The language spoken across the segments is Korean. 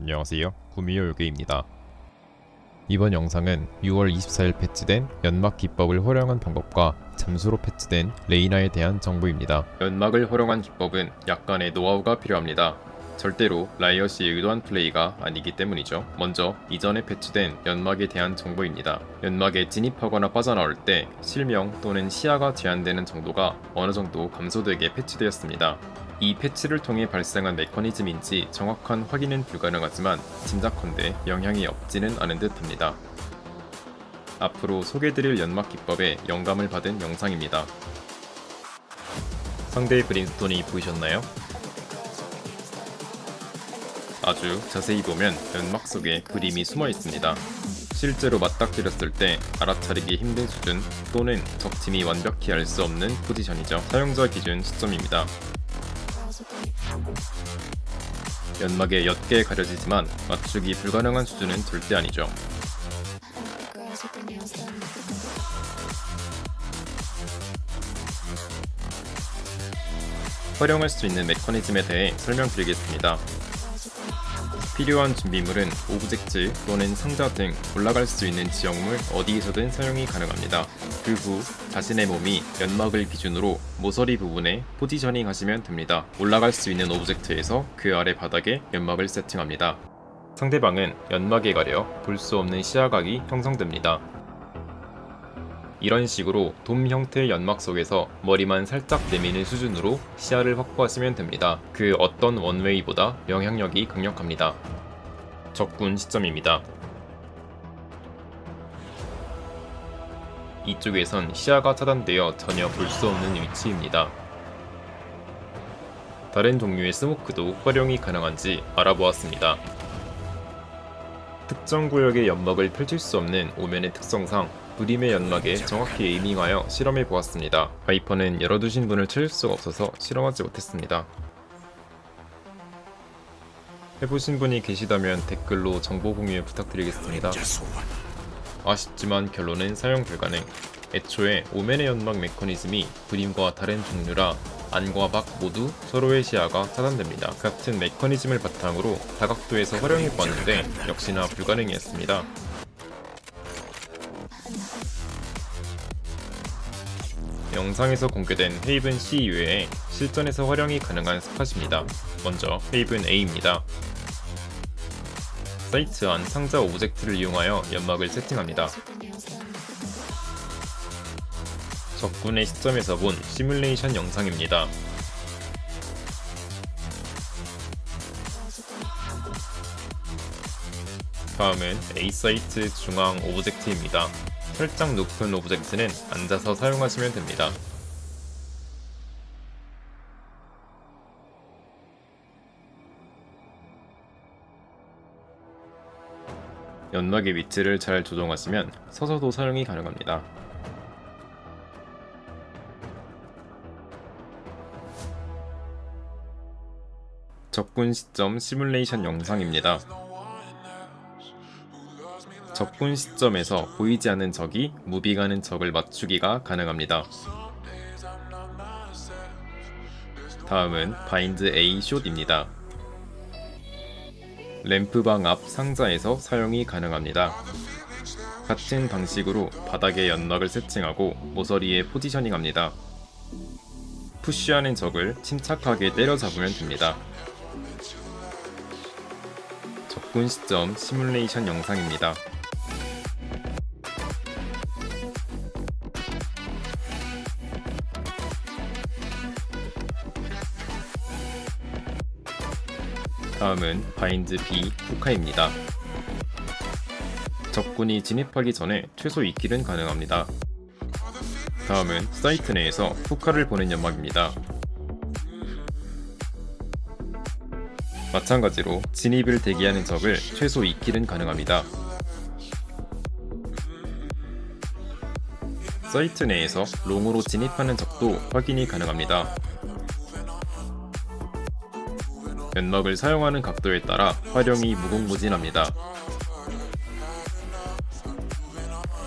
안녕하세요. 구미호 요괴입니다. 이번 영상은 6월 24일 패치된 연막 기법을 활용한 방법과 잠수로 패치된 레이나에 대한 정보입니다. 연막을 활용한 기법은 약간의 노하우가 필요합니다. 절대로 라이엇이 의도한 플레이가 아니기 때문이죠. 먼저 이전에 패치된 연막에 대한 정보입니다. 연막에 진입하거나 빠져나올 때 실명 또는 시야가 제한되는 정도가 어느 정도 감소되게 패치되었습니다. 이 패치를 통해 발생한 메커니즘인지 정확한 확인은 불가능하지만 짐작컨대 영향이 없지는 않은 듯합니다. 앞으로 소개드릴 연막 기법에 영감을 받은 영상입니다. 상대의 브림스톤이 보이셨나요? 아주 자세히 보면 연막 속에 그림이 숨어 있습니다. 실제로 맞닥뜨렸을 때 알아차리기 힘든 수준 또는 적팀이 완벽히 알 수 없는 포지션이죠. 사용자 기준 시점입니다. 연막에 옅게 가려지지만 맞추기 불가능한 수준은 절대 아니죠. 활용할 수 있는 메커니즘에 대해 설명드리겠습니다. 필요한 준비물은 오브젝트 또는 상자 등 올라갈 수 있는 지역물 어디에서든 사용이 가능합니다. 그 후 자신의 몸이 연막을 기준으로 모서리 부분에 포지셔닝 하시면 됩니다. 올라갈 수 있는 오브젝트에서 그 아래 바닥에 연막을 세팅합니다. 상대방은 연막에 가려 볼 수 없는 시야각이 형성됩니다. 이런 식으로 돔 형태의 연막 속에서 머리만 살짝 내미는 수준으로 시야를 확보하시면 됩니다. 그 어떤 원웨이보다 영향력이 강력합니다. 적군 시점입니다. 이쪽에선 시야가 차단되어 전혀 볼 수 없는 위치입니다. 다른 종류의 스모크도 활용이 가능한지 알아보았습니다. 특정 구역의 연막을 펼칠 수 없는 오면의 특성상 브림의 연막에 정확히 에이밍하여 실험해 보았습니다. 바이퍼는 열어두신 분을 찾을 수가 없어서 실험하지 못했습니다. 해보신 분이 계시다면 댓글로 정보 공유 부탁드리겠습니다. 아쉽지만 결론은 사용 불가능. 애초에 오면의 연막 메커니즘이 브림과 다른 종류라 안과 밖 모두 서로의 시야가 차단됩니다. 같은 메커니즘을 바탕으로 다각도에서 활용해 보았는데 역시나 불가능이었습니다. 영상에서 공개된 헤이븐 C 이외에 실전에서 활용이 가능한 스팟입니다. 먼저 헤이븐 A입니다. 사이트 안 상자 오브젝트를 이용하여 연막을 세팅합니다. 적군의 시점에서 본 시뮬레이션 영상입니다. 다음은 A 사이트 중앙 오브젝트입니다. 살짝 높은 오브젝트는 앉아서 사용하시면 됩니다. 연막의 위치를 잘 조정하시면 서서도 사용이 가능합니다. 적군 시점 시뮬레이션 영상입니다. 적군 시점에서 보이지 않는 적이 무비가는 적을 맞추기가 가능합니다. 다음은 바인드 A 숏입니다. 램프방 앞 상자에서 사용이 가능합니다. 같은 방식으로 바닥에 연막을 세팅하고 모서리에 포지셔닝합니다. 푸쉬하는 적을 침착하게 때려잡으면 됩니다. 적군 시점 시뮬레이션 영상입니다. 다음은 바인드 B 후카입니다. 적군이 진입하기 전에 최소 2킬은 가능합니다. 다음은 사이트 내에서 후카를 보낸 연막입니다. 마찬가지로 진입을 대기하는 적을 최소 2킬은 가능합니다. 사이트 내에서 롱으로 진입하는 적도 확인이 가능합니다. 연막을 사용하는 각도에 따라 활용이 무궁무진합니다.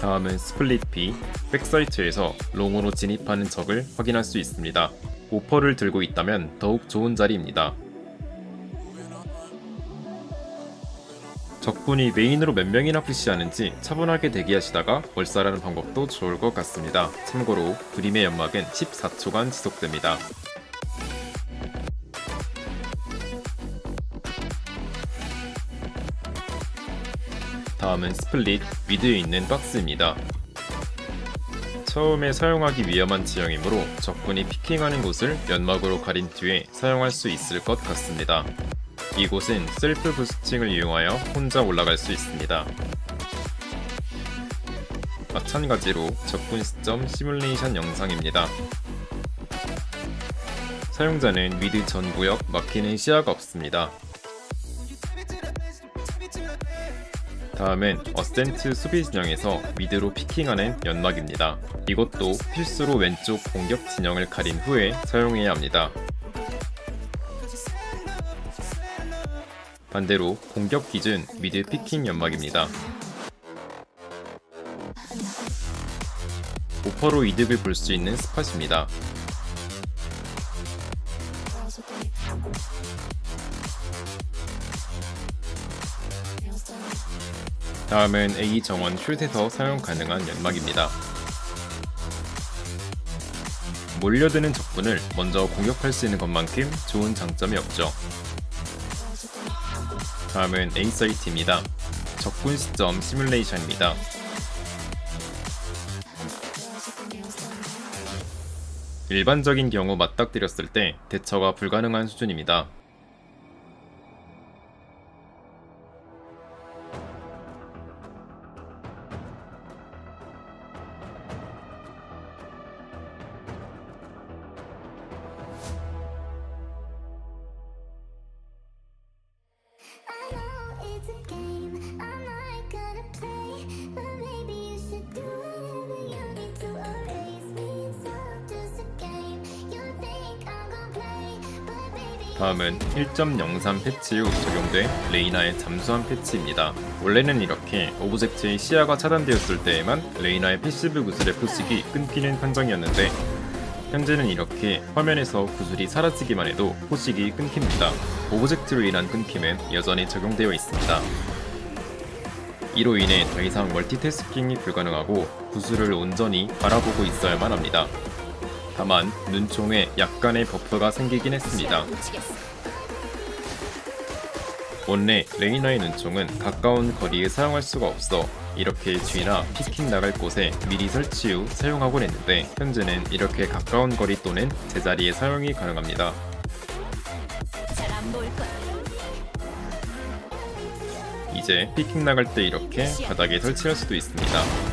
다음은 스플릿 B, 백사이트에서 롱으로 진입하는 적을 확인할 수 있습니다. 오퍼를 들고 있다면 더욱 좋은 자리입니다. 적군이 메인으로 몇 명이나 푸시하는지 차분하게 대기하시다가 월사라는 방법도 좋을 것 같습니다. 참고로 그림의 연막은 14초간 지속됩니다. 다음은 스플릿 미드에 있는 박스입니다. 처음에 사용하기 위험한 지형이므로 적군이 피킹하는 곳을 연막으로 가린 뒤에 사용할 수 있을 것 같습니다. 이곳은 셀프 부스팅을 이용하여 혼자 올라갈 수 있습니다. 마찬가지로 적군 시점 시뮬레이션 영상입니다. 사용자는 미드 전 구역 막히는 시야가 없습니다. 다음은 어센트 수비 진영에서 미드로 피킹하는 연막입니다. 이것도 필수로 왼쪽 공격 진영을 가린 후에 사용해야 합니다. 반대로 공격 기준 미드 피킹 연막입니다. 오퍼로 이득을 볼 수 있는 스팟입니다. 다음은 A 정원 슛에서 사용 가능한 연막입니다. 몰려드는 적군을 먼저 공격할 수 있는 것만큼 좋은 장점이 없죠. 다음은 A 사이트입니다. 적군 시점 시뮬레이션입니다. 일반적인 경우 맞닥뜨렸을 때 대처가 불가능한 수준입니다. 다음은 1.03 패치 후 적용된 레이나의 잠수함 패치입니다. 원래는 이렇게 오브젝트의 시야가 차단되었을 때에만 레이나의 패시브 구슬의 포식이 끊기는 판정이었는데 현재는 이렇게 화면에서 구슬이 사라지기만 해도 포식이 끊깁니다. 오브젝트로 인한 끊김은 여전히 적용되어 있습니다. 이로 인해 더 이상 멀티태스킹이 불가능하고 구슬을 온전히 바라보고 있어야만 합니다. 다만 눈총에 약간의 버프가 생기긴 했습니다. 원래 레이나의 눈총은 가까운 거리에 사용할 수가 없어 이렇게 뒤나 피킹 나갈 곳에 미리 설치 후 사용하곤 했는데 현재는 이렇게 가까운 거리 또는 제자리에 사용이 가능합니다. 이제 피킹 나갈 때 이렇게 바닥에 설치할 수도 있습니다.